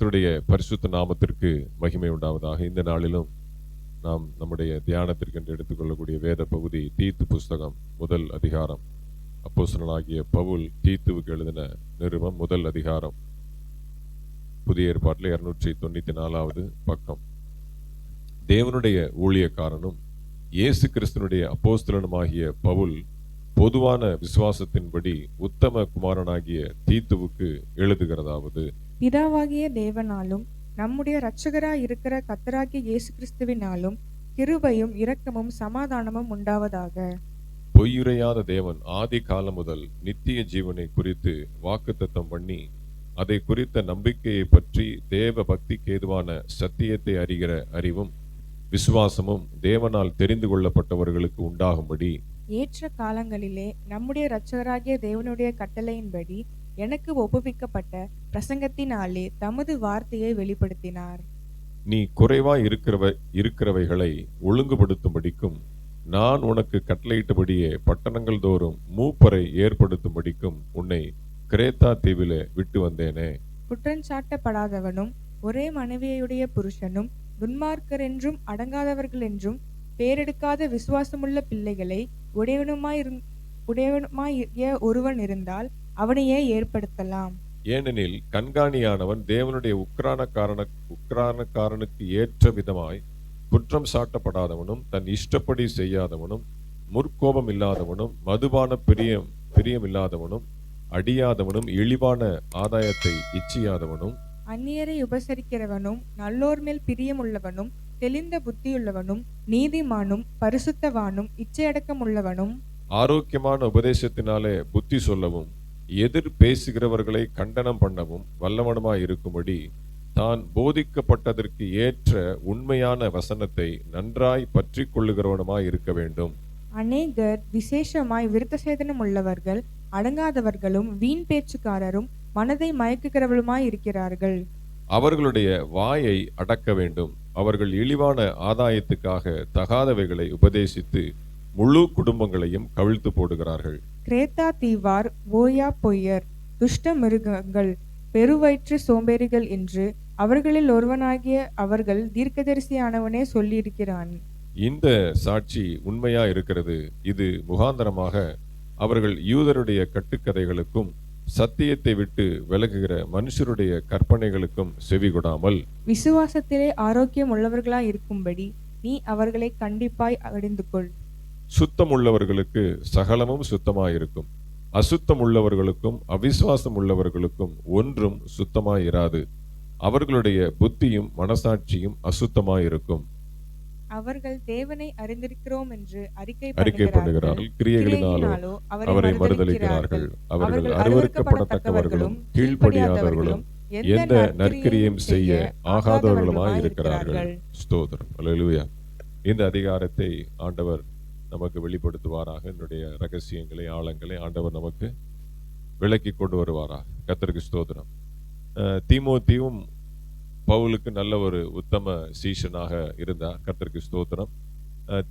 கர்த்தருடைய பரிசுத்த நாமத்திற்கு மகிமை உண்டாவதாக. இந்த நாளிலும் நாம் நம்முடைய தியானத்திற்கென்று எடுத்துக்கொள்ளக்கூடிய வேத பகுதி தீத்து புஸ்தகம் முதல் அதிகாரம். அப்போசனாகிய பவுல் தீத்துவுக்கு எழுதின நிறுவம் முதல் அதிகாரம். புதிய ஏற்பாட்டில் இருநூற்றி தொண்ணூத்தி நாலாவது பக்கம். தேவனுடைய ஊழியக்காரனும் இயேசு கிறிஸ்தனுடைய அப்போஸ்தலனுமாகிய பவுல் பொதுவான விசுவாசத்தின்படி உத்தம குமாரனாகிய தீத்துவுக்கு எழுதுகிறதாவது. பிதாவாகிய தேவனாலும் நம்முடைய இரட்சகராய் இருக்கிற கத்தராகிய இயேசு கிறிஸ்துவினாலும் கிருபையும் இரக்கமும் சமாதானமும் உண்டாவதாக. பொய்யுரையாத தேவன் ஆதி காலம் முதல் நித்திய ஜீவனை குறித்து வாக்குத்தத்தம் பண்ணி அதை குறித்த நம்பிக்கையை பற்றி தேவ பக்திக்கு ஏதுவான சத்தியத்தை அறிகிற அறிவும் விசுவாசமும் தேவனால் தெரிந்து கொள்ளப்பட்டவர்களுக்கு உண்டாகும்படி ஏற்ற காலங்களிலே நம்முடைய இரட்சகராகிய தேவனுடைய கட்டளையின்படி எனக்கு ஒப்புவிக்கப்பட்ட பிரசங்கத்தினாலே தமது வார்த்தையை வெளிப்படுத்தினார். நீ குறைவாய் இருக்கிறவ இருக்கிறவைகளை ஒழுங்குபடுத்தும்படிக்கும் நான் உனக்கு கட்டளையிட்டபடியே பட்டணங்கள் தோறும் மூப்பரை ஏற்படுத்தும்படிக்கும் உன்னை கிரேத்தா தீவிலே விட்டு வந்தேனே. குற்றஞ்சாட்டப்படாதவனும் ஒரே மனைவியுடைய புருஷனும் துன்மார்க்கர் என்றும் அடங்காதவர்கள் என்றும் பேரெடுக்காத விசுவாசமுள்ள பிள்ளைகளை உடையவனுமாயிருந் உடையவனுமாய ஒருவன் இருந்தால் அவனையே ஏற்படுத்தலாம். ஏனெனில் கண்காணியானவன் தேவனுடைய உக்ரானக்காரன உக்ரானக்காரனுக்கு ஏற்ற விதமாய் குற்றம் சாட்டப்படாதவனும் தன் இஷ்டப்படி செய்யாதவனும் முற்கோபம் இல்லாதவனும் மதுபான பிரியம் பிரியமில்லாதவனும் அடியாதவனும் இழிவான ஆதாயத்தை இச்சியாதவனும் அந்நியரை உபசரிக்கிறவனும் நல்லோர் மேல் பிரியமுள்ளவனும் தெளிந்த புத்தியுள்ளவனும் நீதிமானும் பரிசுத்தவானும் இச்சையடக்கமுள்ளவனும். ஆரோக்கியமான உபதேசத்தினாலே புத்தி சொல்லவும் எதிர் பேசுகிறவர்களை கண்டனம் பண்ணவும் வல்லவனுமாய் இருக்கும்படி தான் போதிக்கப்பட்டதற்கு ஏற்ற உண்மையான வசனத்தை நன்றாய் பற்றி கொள்ளுகிறவனுமாய் இருக்க வேண்டும். அநேகர் விசேஷமாய் விருத்தசேதனம் உள்ளவர்கள் அடங்காதவர்களும் வீண் பேச்சுக்காரரும் மனதை மயக்குகிறவளுமாய் இருக்கிறார்கள். அவர்களுடைய வாயை அடக்க வேண்டும். அவர்கள் இழிவான ஆதாயத்துக்காக தகாதவைகளை உபதேசித்து முழு குடும்பங்களையும் கவிழ்த்து போடுகிறார்கள். கிரேத்தா தீவார் ஓயா பொய்யர் துஷ்ட மிருகங்கள் பெருவயிற்று சோம்பேறிகள் என்று அவர்களில் ஒருவனாகிய அவர்கள் தீர்க்கதரிசியானவனே சொல்லியிருக்கிறான். இந்த சாட்சி உண்மையா இருக்கிறது? இது முகாந்தரமாக அவர்கள் யூதருடைய கட்டுக்கதைகளுக்கும் சத்தியத்தை விட்டு விலகுகிற மனுஷருடைய கற்பனைகளுக்கும் செவிகொடாமல். விசுவாசத்திலே ஆரோக்கியம் உள்ளவர்களாய் இருக்கும்படி நீ அவர்களை கண்டிப்பாய் அறிந்து கொள் சுத்தம் உள்ளவர்களுக்கு சகலமும் சுத்தமாயிருக்கும். அசுத்தம் உள்ளவர்களுக்கும் அவிசுவாசம் உள்ளவர்களுக்கும் ஒன்றும் சுத்தமாயிராது. அவர்களுடைய புத்தியும் மனசாட்சியும் அசுத்தமாயிருக்கும். அவர்கள் தேவனை அறிந்திருக்கிறோம் என்று அறிக்கை அறிக்கை பண்ணுகிறார்கள். கிரியைகளினாலோ அவரை மறுதலிக்கிறார்கள். அவர்கள் அருவருக்கப்படத்தக்கவர்களும் கீழ்ப்படியாதவர்களும் எந்த நற்கிரியும் செய்ய ஆகாதவர்களுமாய் இருக்கிறார்கள் ஸ்தோத்திரம். இந்த அதிகாரத்தை ஆண்டவர் நமக்கு வெளிப்படுத்துவாராக. என்னுடைய ரகசியங்களை ஆழங்களை ஆண்டவர் நமக்கு விளக்கி கொண்டு வருவாராக. கத்தருக்கு ஸ்தோத்திரம். தீமோத்தியும் பவுலுக்கு நல்ல ஒரு உத்தம சீஷனாக இருந்தார். கர்த்தருக்கு ஸ்தோத்திரம்.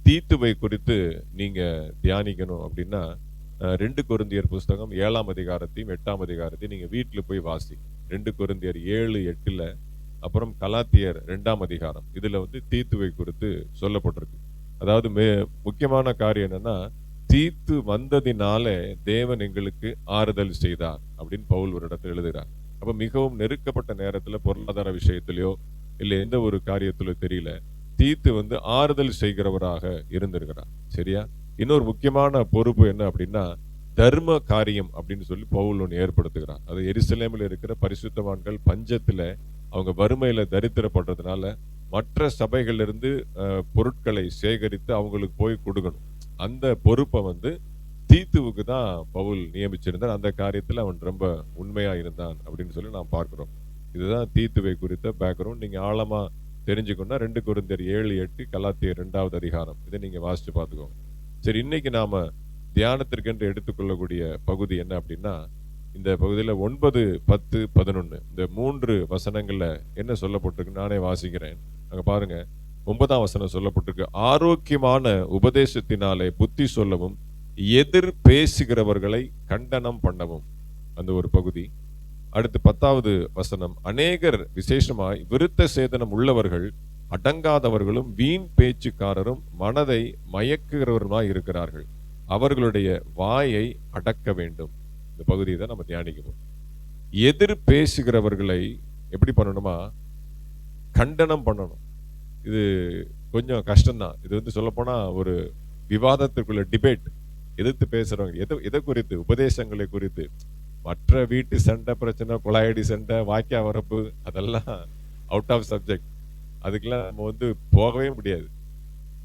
தீத்துவை குறித்து நீங்கள் தியானிக்கணும் அப்படின்னா ரெண்டு குருந்தியர் புஸ்தகம் ஏழாம் அதிகாரத்தையும் எட்டாம் அதிகாரத்தையும் நீங்கள் வீட்டில் போய் வாசி ரெண்டு குருந்தியர் ஏழு எட்டில் அப்புறம் கலாத்தியர் ரெண்டாம் அதிகாரம். இதில் வந்து தீத்துவை குறித்து சொல்லப்பட்டிருக்கு. அதாவது மே முக்கியமான காரியம் என்னன்னா தீத்து வந்ததினாலே தேவன் எங்களுக்கு ஆறுதல் செய்தார் அப்படின்னு பவுல் ஒரு இடத்துல எழுதுகிறார். அப்ப மிகவும் நெருக்கப்பட்ட நேரத்துல பொருளாதார விஷயத்திலயோ இல்ல எந்த ஒரு காரியத்திலோ தெரியல தீத்து வந்து ஆறுதல் செய்கிறவராக இருந்திருக்கிறார். சரியா? இன்னொரு முக்கியமான பொறுப்பு என்ன அப்படின்னா தர்ம காரியம் அப்படின்னு சொல்லி பவுல் ஒன்று ஏற்படுத்துகிறார். அது எருசலேமில் இருக்கிற பரிசுத்தவான்கள் பஞ்சத்துல அவங்க வறுமையில் தரித்திரப்படுறதுனால மற்ற சபைகளிலிருந்து பொருட்களை சேகரித்து அவங்களுக்கு போய் கொடுக்கணும். அந்த பொறுப்பை வந்து தீத்துவுக்கு தான் பவுல் நியமிச்சிருந்தார். அந்த காரியத்தில் அவன் ரொம்ப உண்மையாக இருந்தான் அப்படின்னு சொல்லி நாம் பார்க்குறோம். இதுதான் தீத்துவை குறித்த பேக்ரவுண்ட் நீங்கள் ஆழமாக தெரிஞ்சுக்கணும்னா ரெண்டு குருந்தர் ஏழு எட்டு கலாத்திய ரெண்டாவது அதிகாரம். இதை நீங்கள் வாசித்து பார்த்துக்கோங்க. சரி இன்னைக்கு நாம் தியானத்திற்கென்று எடுத்துக்கொள்ளக்கூடிய பகுதி என்ன அப்படின்னா இந்த பகுதியில் ஒன்பது பத்து பதினொன்று இந்த மூன்று வசனங்களில் என்ன சொல்லப்பட்டிருக்கு? நானே வாசிக்கிறேன். அங்கே பாருங்கள் ஒன்பதாம் வசனம் சொல்லப்பட்டிருக்கு. ஆரோக்கியமான உபதேசத்தினாலே புத்தி சொல்லவும் எதிர் பேசுகிறவர்களை கண்டனம் பண்ணவும். அந்த ஒரு பகுதி. அடுத்து பத்தாவது வசனம். அநேகர் விசேஷமாய் விருத்த சேதனம் உள்ளவர்கள் அடங்காதவர்களும் வீண் பேச்சுக்காரரும் மனதை மயக்குகிறவருமாய் இருக்கிறார்கள். அவர்களுடைய வாயை அடக்க வேண்டும். இந்த பகுதியை தான் நம்ம தியானிக்கணும். எதிர் பேசுகிறவர்களை எப்படி பண்ணணுமா? கண்டனம் பண்ணணும். இது கொஞ்சம் கஷ்டம்தான். இது வந்து சொல்லப்போனால் ஒரு விவாதத்திற்குள்ள டிபேட் எதிர்த்து பேசுகிறவங்க எதை எதை குறித்து? உபதேசங்களை குறித்து. மற்ற வீட்டு சண்டை பிரச்சனை குழாயடி சண்டை வாக்கியா வரப்பு அதெல்லாம் அவுட் ஆஃப் சப்ஜெக்ட் அதுக்கெல்லாம் நம்ம வந்து போகவே முடியாது.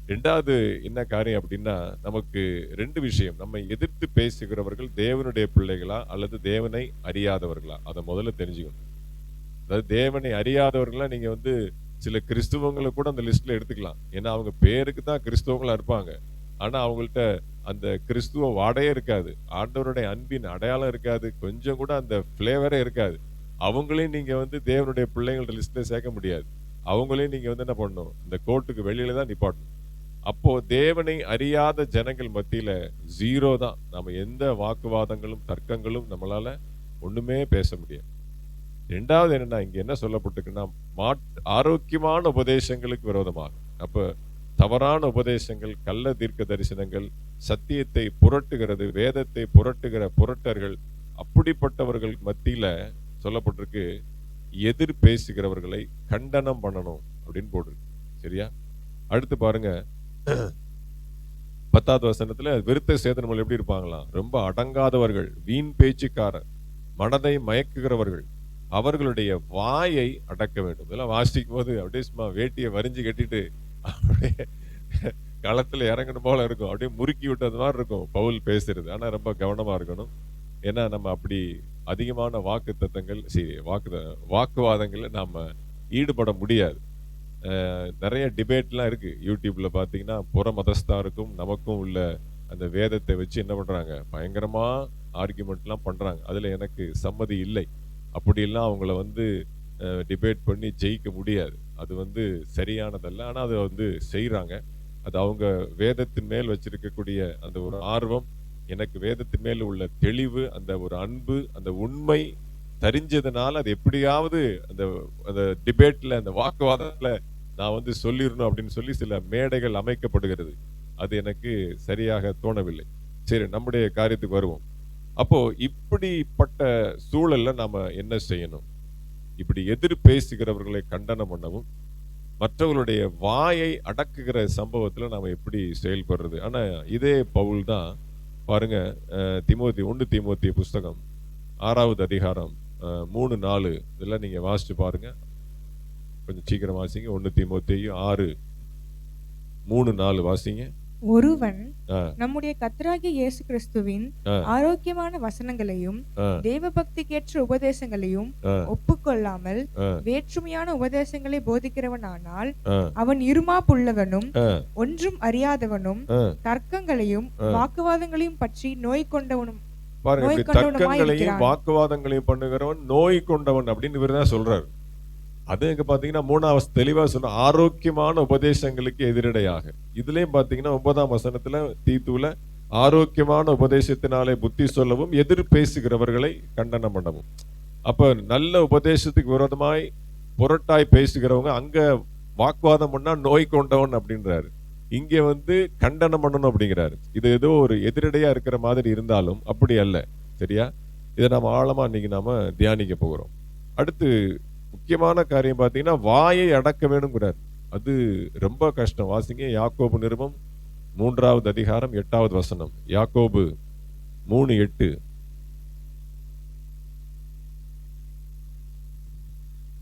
ரெண்டாவது என்ன காரியம் அப்படின்னா நமக்கு ரெண்டு விஷயம். நம்ம எதிர்த்து பேசுகிறவர்கள் தேவனுடைய பிள்ளைகளா அல்லது தேவனை அறியாதவர்களா? அதை முதல்ல தெரிஞ்சுக்கணும். அதாவது தேவனை அறியாதவர்களா நீங்க வந்து சில கிறிஸ்துவங்களை கூட அந்த லிஸ்ட்ல எடுத்துக்கலாம். ஏன்னா அவங்க பேருக்கு தான் கிறிஸ்துவங்களா இருப்பாங்க. ஆனா அவங்கள்ட்ட அந்த கிறிஸ்துவ வாடையே இருக்காது. ஆண்டவருடைய அன்பின் அடையாளம் இருக்காது. கொஞ்சம் கூட அந்த ஃப்ளேவரே இருக்காது. அவங்களையும் நீங்க வந்து தேவனுடைய பிள்ளைங்களோட லிஸ்ட்ல சேர்க்க முடியாது. அவங்களையும் நீங்க வந்து என்ன பண்ணணும்? இந்த கோர்ட்டுக்கு வெளியில தான் நிப்பாட்டணும். அப்போ தேவனை அறியாத ஜனங்கள் மத்தியில ஜீரோ தான். நம்ம எந்த வாக்குவாதங்களும் தர்க்கங்களும் நம்மளால ஒண்ணுமே பேச முடியாது. ரெண்டாவது என்னன்னா இங்க என்ன சொல்லப்பட்டிருக்குன்னா மாட் ஆரோக்கியமான உபதேசங்களுக்கு விரோதமாகும் அப்ப தவறான உபதேசங்கள் கள்ள தீர்க்க தரிசனங்கள் சத்தியத்தை புரட்டுகிறது வேதத்தை புரட்டுகிற புரட்டர்கள் அப்படிப்பட்டவர்கள் மத்தியில சொல்லப்பட்டிருக்கு எதிர் பேசுகிறவர்களை கண்டனம் பண்ணணும் அப்படின்னு போட்டிருக்கு. சரியா? அடுத்து பாருங்க பத்தாவது வசனத்தில் விருத்த சேதனங்கள் எப்படி இருப்பாங்களாம்? ரொம்ப அடங்காதவர்கள் வீண் பேச்சுக்காரர் மனதை மயக்குகிறவர்கள் அவர்களுடைய வாயை அடக்க வேண்டும். இதெல்லாம் வாசிக்கும் போது அப்படியே சும்மா வேட்டியை வரிஞ்சு கட்டிட்டு அப்படியே களத்தில் இறங்கணும் போல இருக்கும். அப்படியே முறுக்கி விட்டது மாதிரி இருக்கும். பவுல் பேசுறது. ஆனால் ரொம்ப கவனமாக இருக்கணும். ஏன்னா நம்ம அப்படி அதிகமான வாக்கு தத்தங்கள் சரி வாக்கு வாக்குவாதங்களில் நாம் ஈடுபட முடியாது. நிறைய டிபேட்லாம் இருக்குது யூடியூப்பில் பார்த்தீங்கன்னா புற மதஸ்தாருக்கும் நமக்கும் உள்ள அந்த வேதத்தை வச்சு என்ன பண்ணுறாங்க பயங்கரமாக ஆர்கியூமெண்ட்லாம் பண்ணுறாங்க அதில் எனக்கு சம்மதி இல்லை. அப்படிலாம் அவங்கள வந்து டிபேட் பண்ணி ஜெயிக்க முடியாது. அது வந்து சரியானதல்ல. ஆனால் அதை வந்து செய்கிறாங்க அது அவங்க வேதத்தின் மேல் வச்சிருக்கக்கூடிய அந்த ஒரு ஆர்வம் எனக்கு வேதத்தின் மேல் உள்ள தெளிவு அந்த ஒரு அன்பு அந்த உண்மை தெரிஞ்சதுனால அது எப்படியாவது அந்த அந்த டிபேட்டில் அந்த வாக்குவாதத்தில் நான் வந்து சொல்லிடணும் அப்படின்னு சொல்லி சில மேடைகள் அமைக்கப்படுகிறது. அது எனக்கு சரியாக தோணவில்லை. சரி நம்முடைய காரியத்துக்கு வருவோம். அப்போ இப்படிப்பட்ட சூழல்ல நாம என்ன செய்யணும்? இப்படி எதிர் பேசுகிறவர்களை கண்டனம் பண்ணவும் மற்றவர்களுடைய வாயை அடக்குகிற சம்பவத்துல நாம எப்படி செயல்படுறது? ஆனா இதே பவுல் தான் பாருங்க அஹ், திமோத்தி ஒன்று திமோத்திய புஸ்தகம் ஆறாவது அதிகாரம் மூணு நாலு இதெல்லாம் நீங்க வாசிச்சு பாருங்க. கொஞ்சம் சீக்கிரம் வாசிங்க. ஒன்று திமோத்தியும் ஆறு மூணு நாலு வாசிங்க. ஒருவன் நம்முடைய கர்த்தராகிய இயேசு கிறிஸ்துவின். ஆரோக்கியமான வசனங்களையும் ஆ, தேவபக்திக்கேற்ற உபதேசங்களையும் ஒப்புக்கொள்ளாமல் வேற்றுமையான உபதேசங்களை போதிக்கிறவனானால் அவன் இருமாப்புள்ளவனும் ஒன்றும் அறியாதவனும். தர்க்கங்களையும் வாக்குவாதங்களையும் பற்றி நோய் கொண்டவனும் பாருங்க தர்க்கங்களையும். வாக்குவாதங்களையும் பண்ணுகிறவன் நோய் கொண்டவன் அப்படின்னு இவர் தான் சொல்றாரு. அது எங்க பார்த்தீங்கன்னா மூணாவது தெளிவாக சொன்ன ஆரோக்கியமான உபதேசங்களுக்கு எதிரடையாக. இதுலேயும் பார்த்தீங்கன்னா ஒன்பதாம் வசனத்தில் தீத்துவில் ஆரோக்கியமான உபதேசத்தினாலே புத்தி சொல்லவும் எதிர் பேசுகிறவர்களை கண்டனம் பண்ணவும். அப்போ நல்ல உபதேசத்துக்கு விரோதமாய் புரட்டாய் பேசுகிறவங்க அங்கே வாக்குவாதம் பண்ணால் நோய் கொண்டவன் அப்படின்றாரு. இங்கே வந்து கண்டனம் பண்ணணும் அப்படிங்கிறாரு. இது ஏதோ ஒரு எதிரடையாக இருக்கிற மாதிரி இருந்தாலும் அப்படி அல்ல சரியா? இதை நம்ம ஆழமாக இன்னைக்கு நாம் தியானிக்க போகிறோம். அடுத்து முக்கியமான காரியம் பார்த்தீங்கன்னா வாயை அடக்க வேணுங்கிறார். அது ரொம்ப கஷ்டம். வாசிங்க யாக்கோபு நிருபம் மூன்றாவது அதிகாரம் எட்டாவது வசனம். யாக்கோபு மூணு எட்டு.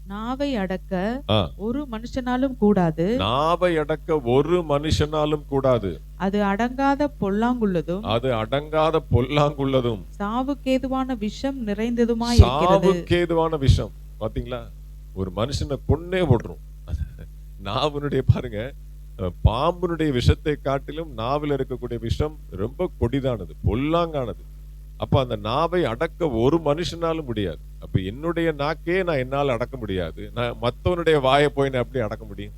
நாவை அடக்க ஒரு மனுஷனாலும் கூடாது. நாவை அடக்க ஒரு மனுஷனாலும் கூடாது. அது அடங்காத பொல்லாங்குள்ளதும் அது அடங்காத பொல்லாங்குள்ளதும். சாவுக்கேதுவான விஷம் நிறைந்ததுமாய் சாவுக்கேதுவான விஷம். பாத்தீங்களா? ஒரு மனுஷனை கொன்னே போட்டுரும். நாவினுடைய பாருங்க பாம்புனுடைய பாம்பினுடைய விஷத்தை காட்டிலும் நாவில் இருக்கக்கூடிய விஷம் ரொம்ப கொடிதானது பொல்லாங்கானது. அப்போ அந்த நாவை அடக்க ஒரு மனுஷனாலும் முடியாது. அப்போ என்னுடைய நாக்கே நான் என்னால் அடக்க முடியாது. நான் மற்றவனுடைய வாயை போய் நான் எப்படி அடக்க முடியும்?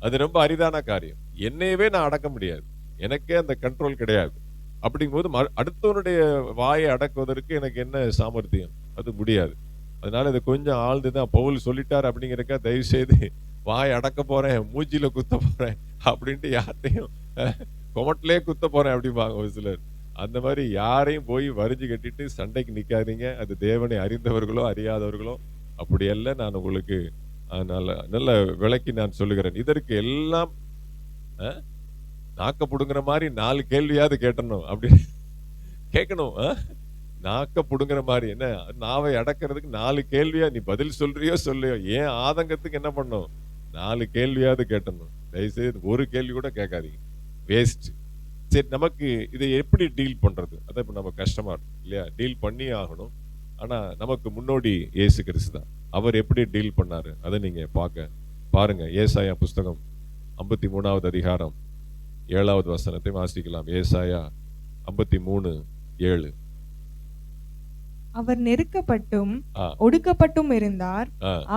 அது ரொம்ப அரிதான காரியம். என்னையவே நான் அடக்க முடியாது. எனக்கே அந்த கண்ட்ரோல் கிடையாது. அப்படிங்கும்போது ம- அடுத்தவனுடைய வாயை அடக்குவதற்கு எனக்கு என்ன சாமர்த்தியம்? அது முடியாது. அதனால இதை கொஞ்சம் ஆழ்ந்து தான் பவுல் சொல்லிட்டார் அப்படிங்கிறக்க தயவு செய்து வாய் அடக்க போறேன் மூச்சில குத்த போறேன் அப்படின்ட்டு யார்ட்டையும் கொமட்டிலே குத்த போறேன் அப்படிம்பாங்க ஒரு சிலர். அந்த மாதிரி யாரையும் போய் வரிஞ்சு கட்டிட்டு சண்டைக்கு நிக்காதீங்க. அது தேவனை அறிந்தவர்களோ அறியாதவர்களோ அப்படியல்ல. நான் உங்களுக்கு நல்ல நல்ல விளக்கி நான் சொல்லுகிறேன். இதற்கு எல்லாம் நாக்க பிடுங்குற மாதிரி நாலு கேள்வியாவது கேட்டணும் அப்படி கேட்கணும் நாக்க புடுங்குற மாதிரி என்ன? நாவை அடக்கிறதுக்கு நாலு கேள்வியா நீ பதில் சொல்றியோ சொல்லையோ? ஏன் ஆதங்கத்துக்கு என்ன பண்ணும்? நாலு கேள்வியாவது கேட்டணும். தயவுசெய்து ஒரு கேள்வி கூட கேட்காதீங்க. வேஸ்ட் சரி நமக்கு இதை எப்படி டீல் பண்ணுறது அதான் இப்போ நம்ம கஷ்டமா இருக்கும் இல்லையா? டீல் பண்ணி ஆகணும். ஆனால் நமக்கு முன்னோடி ஏசு கிறிஸ்து தான். அவர் எப்படி டீல் பண்ணாரு? அதை நீங்கள் பார்க்க பாருங்கள் ஏசாயா புஸ்தகம் ஐம்பத்தி மூணாவது அதிகாரம் ஏழாவது வசனத்தை வாசிக்கலாம். ஏசாயா ஐம்பத்தி மூணு ஏழு. அவர் நெருக்கப்பட்டும். ஒடுக்கப்பட்டும் இருந்தார்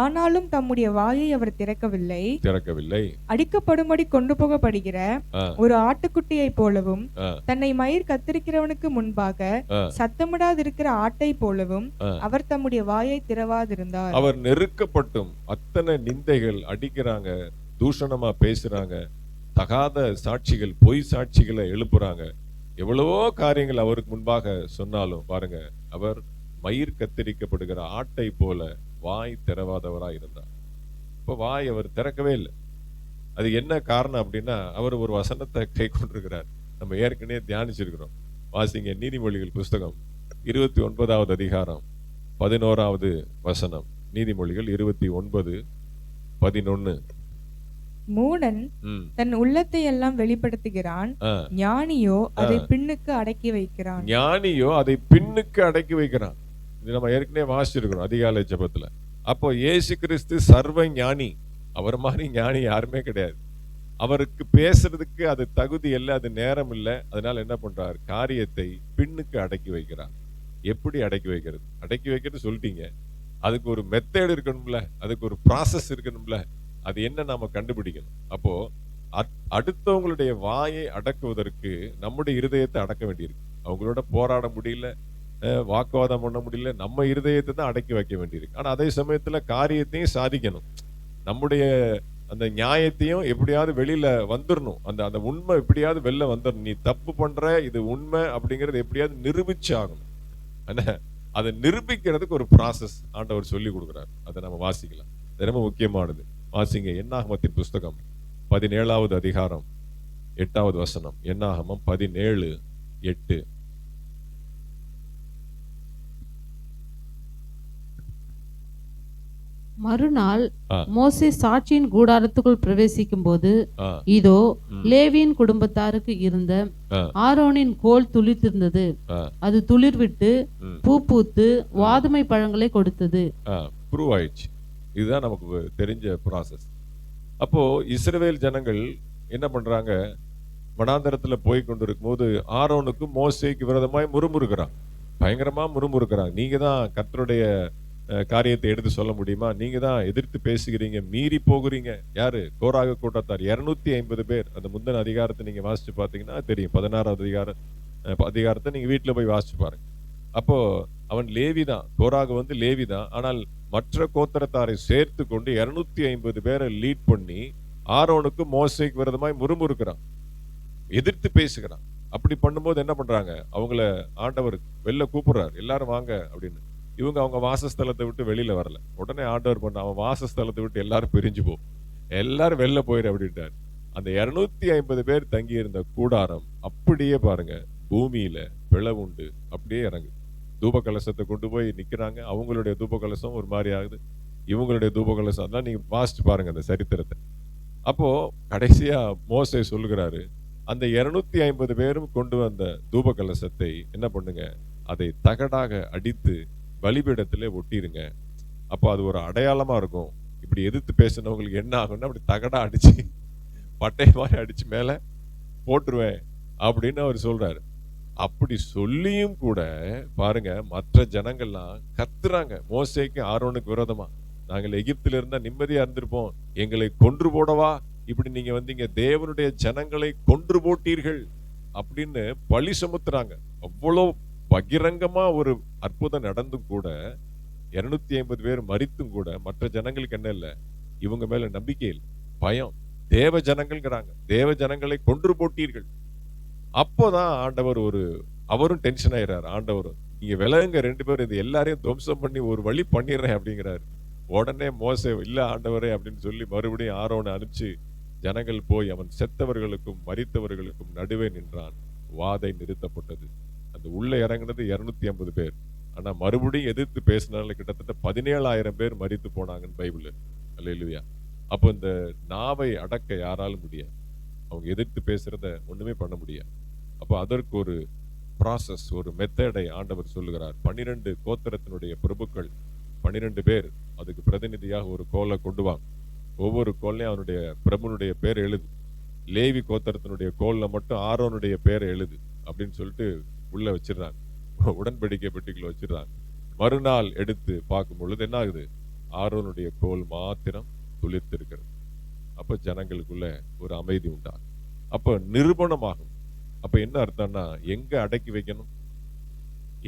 ஆனாலும் தம்முடைய வாயை அவர் திறக்கவில்லை திறக்கவில்லை அடிக்கப்படும்படி கொண்டு போகப்படுகிற ஒரு ஆட்டுக்குட்டியைப் போலவும். தன்னை மயிர் கத்திரிக்கிறவனுக்கு முன்பாக. சத்தமிடாதிருக்கிற ஆட்டை போலவும். அவர் தம்முடைய வாயை திறவாதிருந்தார் அவர் நெருக்கப்பட்டும் அத்தனை நிந்தைகள் அடிக்கிறாங்க தூஷணமா பேசுறாங்க தகாத சாட்சிகள் பொய் சாட்சிகளை எழுப்புறாங்க எவ்வளவோ காரியங்கள் அவருக்கு முன்பாக சொன்னாலும் பாருங்க அவர் மயிர் கத்தரிக்கப்படுகிற ஆட்டை போல வாய் திறவாதவராய் இருந்தார். இப்ப வாய் அவர் திறக்கவே இல்லை. அது என்ன காரணம் அப்படின்னா அவர் ஒரு வசனத்தை கை கொண்டிருக்கிறார். நம்ம ஏற்கனவே தியானிச்சிருக்கிறோம். வாசிங்க நீதிமொழிகள் புஸ்தகம் இருபத்தி ஒன்பதாவது அதிகாரம் பதினோராவது வசனம். நீதிமொழிகள் இருபத்தி ஒன்பது பதினொன்னு. மூடன் தன் உள்ளத்தை எல்லாம் வெளிப்படுத்துகிறான். ஞானியோ அதை பின்னுக்கு அடக்கி வைக்கிறான். ஞானியோ அதை பின்னுக்கு அடக்கி வைக்கிறான். நம்ம ஏற்கனவே வாசிச்சிருக்கிறோம் அதிகாலை ஜெபத்துல. அப்போ ஏசு கிறிஸ்து சர்வ ஞானி அவர் மாதிரி ஞானி யாருமே கிடையாது. அவருக்கு பேசுறதுக்கு அது தகுதி இல்லை அது நேரம் இல்லை. அதனால என்ன பண்றார்? காரியத்தை பின்னுக்கு அடக்கி வைக்கிறார். எப்படி அடக்கி வைக்கிறது? அடக்கி வைக்கிறது சொல்லிட்டீங்க. அதுக்கு ஒரு மெத்தேடு இருக்கணும்ல அதுக்கு ஒரு ப்ராசஸ் இருக்கணும்ல அது என்ன நாம கண்டுபிடிக்கணும்? அப்போ அடுத்தவங்களுடைய வாயை அடக்குவதற்கு நம்முடைய இருதயத்தை அடக்க வேண்டியிருக்கு. அவங்களோட போராட முடியல வாக்குவாதம் பண்ண முடியல. நம்ம இருதயத்தை தான் அடக்கி வைக்க வேண்டியிருக்கு. ஆனால் அதே சமயத்தில் காரியத்தையும் சாதிக்கணும். நம்முடைய அந்த நியாயத்தையும் எப்படியாவது வெளியில வந்துடணும் அந்த அந்த உண்மை எப்படியாவது வெளில வந்துடணும் நீ தப்பு பண்ற இது உண்மை அப்படிங்கிறது எப்படியாவது நிரூபிச்சாகணும். என்ன அதை நிரூபிக்கிறதுக்கு ஒரு ப்ராசஸ் ஆண்டவர் சொல்லி கொடுக்குறாரு. அதை நம்ம வாசிக்கலாம். இது ரொம்ப முக்கியமானது. வாசிங்க. என்னாகமத்தின் புஸ்தகம் பதினேழாவது அதிகாரம் எட்டாவது வசனம். என்னாகமம் பதினேழு எட்டு. மறுநாள். மோசே சாட்சியின் கூடாரத்துக்குள் பிரவேசிக்கும் போது இதோ. லேவியின் குடும்பத்தாருக்கு இருந்த. ஆரோனின் கோல் துளிர்த்திருந்தது அது துளிர்விட்டு ம். பூ பூத்து வாதுமை பழங்களை கொடுத்தது. ப்ரூவ் ஆயிடுச்சு. இதுதான் நமக்கு தெரிஞ்ச ப்ராசஸ் அப்போ இஸ்ரவேல் ஜனங்கள் என்ன பண்றாங்க? வனாந்தரத்துல போய் கொண்டிருக்கும் போது ஆரோனுக்கு மோசேக்கு விரோதமாய் முறுமுறுக்கிறாங்க பயங்கரமா முறுமுறுக்கிறாங்க நீங்க தான் கர்த்தருடைய காரியத்தை எடுத்து சொல்ல முடியுமா? நீங்க தான் எதிர்த்து பேசுகிறீங்க மீறி போகிறீங்க. யாரு? கோராக கூட்டத்தார். இருநூத்தி ஐம்பது பேர். அந்த முந்தின அதிகாரத்தை நீங்க வாசிச்சு பார்த்தீங்கன்னா தெரியும். பதினாறாவது அதிகாரம் அதிகாரத்தை நீங்க வீட்டுல போய் வாசிச்சு பாருங்க. அப்போ அவன் லேவி தான் கோராக வந்து லேவி தான் ஆனால் மற்ற கோத்திரத்தாரை சேர்த்து கொண்டு இருநூத்தி ஐம்பது பேரை லீட் பண்ணி ஆரோனுக்கு மோசைக்கு விரதமாய் முறுமுறுக்கிறான். எதிர்த்து பேசுகிறான். அப்படி பண்ணும்போது என்ன பண்றாங்க? அவங்கள ஆண்டவர் வெளில கூப்பிடுறாரு. எல்லாரும் வாங்க அப்படின்னு. இவங்க அவங்க வாசஸ்தலத்தை விட்டு வெளியில் வரல. உடனே ஆண்டவர் பண்ண அவன் வாசஸ்தலத்தை விட்டு எல்லாரும் பிரிஞ்சு போ. எல்லாரும் வெளில போயிரு அப்படின்ட்டார். அந்த இரநூத்தி ஐம்பது பேர் தங்கி இருந்த கூடாரம் அப்படியே பாருங்க பூமியில பிளவுண்டு அப்படியே இறங்குது. தூப கலசத்தை கொண்டு போய் நிற்கிறாங்க அவங்களுடைய தூப கலசம் ஒரு மாதிரி ஆகுது. இவங்களுடைய தூப கலசம் நீங்கள் வாசிச்சு பாருங்க அந்த சரித்திரத்தை. அப்போது கடைசியாக மோசை சொல்லுகிறாரு அந்த இரநூத்தி ஐம்பது பேரும் கொண்டு வந்த தூப கலசத்தை என்ன பண்ணுங்க அதை தகடாக அடித்து பலிபீடத்திலே ஒட்டிடுங்க அப்போ அது ஒரு அடையாளமாக இருக்கும். இப்படி எதிர்த்து பேசினவங்களுக்கு என்ன ஆகும்னா அப்படி தகடா அடித்து பட்டை மாதிரி அடித்து மேலே போட்டுருவேன் அப்படின்னு அவர் சொல்கிறாரு அப்படி சொல்லியும் கூட பாருங்க மற்ற ஜனங்கள்லாம் கத்துறாங்க. மோசைக்கு ஆரோனுக்கு விரோதமா. நாங்கள் எகிப்தில் இருந்தால் நிம்மதியாக இருந்திருப்போம். எங்களை கொன்று போடவா. இப்படி நீங்கள் வந்தீங்க. தேவனுடைய ஜனங்களை கொன்று போட்டீர்கள் அப்படின்னு பழி சுமத்துறாங்க. அவ்வளோ பகிரங்கமா ஒரு அற்புதம் நடந்தும் கூட இருநூத்தி ஐம்பது பேர் மறித்தும் கூட மற்ற ஜனங்களுக்கு என்ன இல்லை? இவங்க மேல நம்பிக்கை இல்லை. பயம். தேவ ஜனங்கள்ங்கிறாங்க. தேவ ஜனங்களை கொன்று போட்டீர்கள். அப்போதான் ஆண்டவர் ஒரு அவரும் டென்ஷன் ஆயிடுறாரு ஆண்டவரும் நீங்க விலகுங்க ரெண்டு பேரும் இது எல்லாரையும் துவம்சம் பண்ணி ஒரு வழி பண்ணிடுறேன் அப்படிங்கிறாரு. உடனே மோச இல்ல ஆண்டவரே அப்படின்னு சொல்லி மறுபடியும் ஆரோனை அனுப்பிச்சு ஜனங்கள் போய் அவன் செத்தவர்களுக்கும் மறித்தவர்களுக்கும் நடுவே நின்றான். வாதை நிறுத்தப்பட்டது. அந்த உள்ள இறங்குனது இருநூத்தி ஐம்பது பேர். ஆனா மறுபடியும் எதிர்த்து பேசினால கிட்டத்தட்ட பதினேழாயிரம் பேர் மறித்து போனாங்கன்னு பைபிள். அல்லேலூயா. அப்போ இந்த நாவை அடக்க யாராலும் முடியாது. அவங்க எதிர்த்து பேசுகிறத ஒண்ணுமே பண்ண முடியாது. அப்போ அதற்கு ஒரு ப்ராசஸ் ஒரு மெத்தடை ஆண்டவர் சொல்லுகிறார். பன்னிரெண்டு கோத்திரத்தினுடைய பிரபுக்கள் பன்னிரெண்டு பேர் அதுக்கு பிரதிநிதியாக ஒரு கோலை கொண்டு வாங்க ஒவ்வொரு கோல்லையும் அவனுடைய பிரபுனுடைய பேர் எழுது. லேவி கோத்திரத்தினுடைய கோல்ல மட்டும் ஆரோனுடைய பேரை எழுது அப்படின்னு சொல்லிட்டு உள்ள வச்சிடுறாங்க. உடன்படிக்கை பெட்டிக்குள்ள வச்சிடுறாங்க. மறுநாள் எடுத்து பார்க்கும் பொழுது என்ன ஆகுது ஆரோனுடைய கோல் மாத்திரம் துளிர்த்திருக்கிறது. அப்போ ஜனங்களுக்குள்ள ஒரு அமைதி உண்டாகும். அப்ப நிரூபணமாகும். அப்ப என்ன அர்த்தம்னா எங்க அடக்கி வைக்கணும்?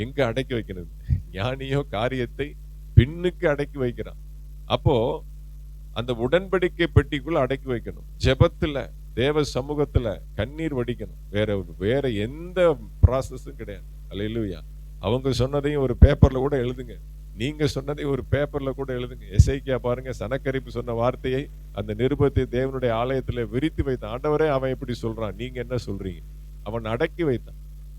எங்க அடக்கி வைக்கணும்? ஞானியோ காரியத்தை பின்னுக்கு அடக்கி வைக்கிறான். அப்போ அந்த உடன்படிக்கை பெட்டிக்குள்ள அடக்கி வைக்கணும். ஜெபத்துல தேவ சமூகத்துல கண்ணீர் வடிக்கணும். வேற வேற எந்த ப்ராசஸும் கிடையாது. அல்லையா அவங்க சொன்னதையும் ஒரு பேப்பர்ல கூட எழுதுங்க. நீங்க சொன்னதையும் ஒரு பேப்பர்ல கூட எழுதுங்க. எஸ்ஐக்கியா பாருங்க சனக்கரிப்பு சொன்ன வார்த்தையை அந்த நிருபத்தை தேவனுடைய ஆலயத்துல விரித்து வைத்தான். ஆண்டவரே அவன் இப்படி சொல்றான். நீங்க என்ன சொல்றீங்க? அவன் அடக்கி வைத்தான்.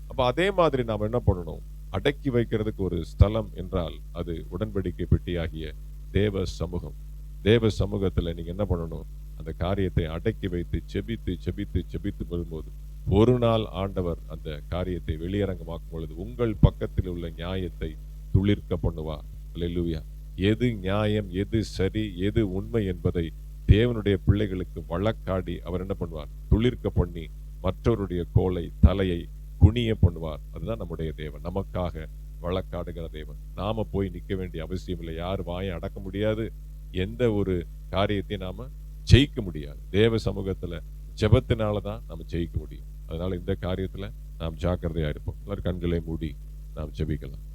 அப்ப அதே மாதிரி நாம் என்ன பண்ணணும்? அடக்கி வைக்கிறதுக்கு ஒரு ஸ்தலம் என்றால் அது உடன்படிக்கை பெட்டியாகிய தேவ சமூகம். தேவ சமூகத்துல நீங்க என்ன பண்ணணும்? அந்த காரியத்தை அடக்கி வைத்து செபித்து செபித்து செபித்து வரும்போது ஒரு நாள் ஆண்டவர் அந்த காரியத்தை வெளியரங்கமாக்கும் பொழுது உங்கள் பக்கத்தில் உள்ள நியாயத்தை துளிர்க்க பண்ணுவார் லெல்லுவியா எது நியாயம் எது சரி எது உண்மை என்பதை தேவனுடைய பிள்ளைகளுக்கு வழக்காடி அவர் என்ன பண்ணுவார்? துளிர்க்க பண்ணி மற்றவருடைய கோலை தலையை குனிய பண்ணுவார். அதுதான் நம்முடைய தேவன். நமக்காக வழக்காடுகிற தேவன். நாம போய் நிக்க வேண்டிய அவசியம் இல்லை. யார் வாயை அடக்க முடியாது. எந்த ஒரு காரியத்தையும் நாம ஜெயிக்க முடியாது. தேவ சமூகத்தில் ஜெபத்தினால தான் நம்ம ஜெயிக்க முடியும். அதனால் இந்த காரியத்தில் நாம் ஜாக்கிரதையாக இருப்போம். எல்லாரும் கண்களை மூடி நாம் ஜெபிக்கலாம்.